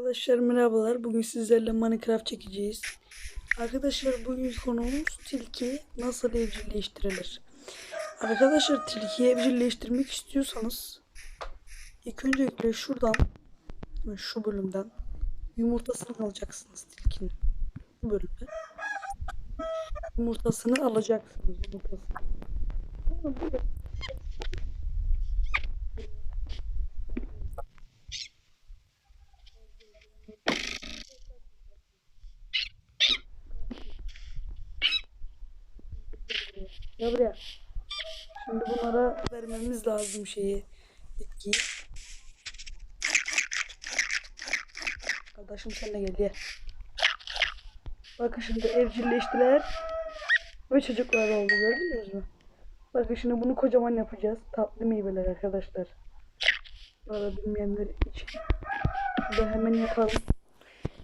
Arkadaşlar merhabalar. Bugün sizlerle Minecraft çekeceğiz. Arkadaşlar bugün konumuz tilki nasıl evcilleştirilir. Arkadaşlar tilkiyi evcilleştirmek istiyorsanız ilk öncelikle şuradan şu bölümden yumurtasını alacaksınız tilkinin. Bu bölümde. Yumurtasını alacaksınız yumurtasını. Sonra buraya Ya. Şimdi bunlara vermemiz lazım şeyi. Bitkiyi. Kardeşim sen de gel ye. Bakın şimdi evcilleştiler. Ve çocuklar oldu gördünüz mü? Bakın şimdi bunu kocaman yapacağız. Tatlı meyveler arkadaşlar. Burada bilmeyenler için. Burada hemen yapalım.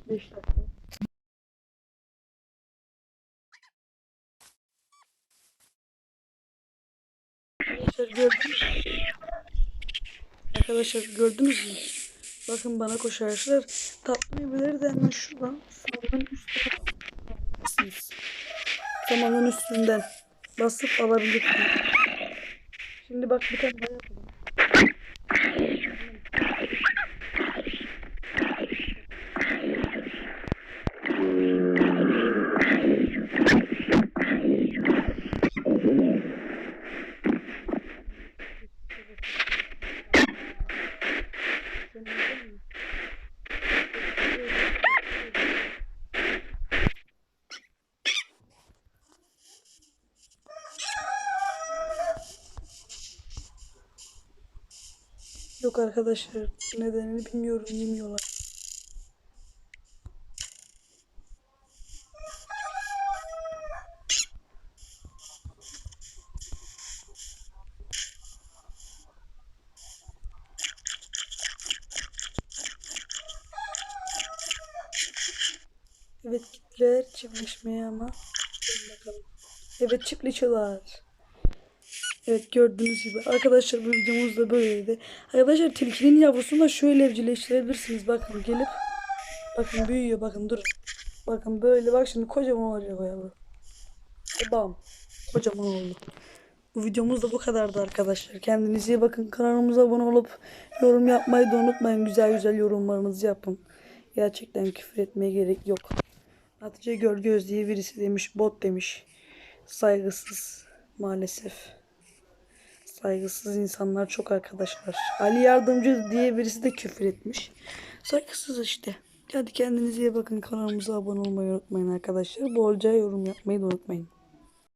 5 dakika. Arkadaşlar gördünüz mü? Arkadaşlar gördünüz mü? Bakın bana koşarlar. Tatlı meyveleri de hemen şuradan samanın üstüne basabilirsiniz. Samanın üstünden basıp alabilirsiniz. Şimdi bak bir tane daha yapalım. Yok arkadaşlar nedenini bilmiyorum yemiyorlar. Evet gittiler çiftleşmeye ama. Evet çiftleşiyorlar. Evet gördüğünüz gibi. Arkadaşlar bu videomuz da böyleydi. Arkadaşlar tilkinin yavrusunu da şöyle evcilleştirebilirsiniz. Bakın gelip. Bakın büyüyor bakın dur. Bakın böyle bak şimdi kocaman olacak o yavru. Bam. Kocaman oldu. Bu videomuz da bu kadardı arkadaşlar. Kendinize iyi bakın. Kanalımıza abone olup yorum yapmayı da unutmayın. Güzel güzel yorumlarınızı yapın. Gerçekten küfür etmeye gerek yok. Hatice Gölgöz diye birisi demiş. Bot demiş. Saygısız maalesef. Saygısız insanlar çok arkadaşlar. Ali Yardımcı diye birisi de küfür etmiş. Saygısız işte. Hadi kendinize iyi bakın. Kanalımıza abone olmayı unutmayın arkadaşlar. Bolca yorum yapmayı da unutmayın.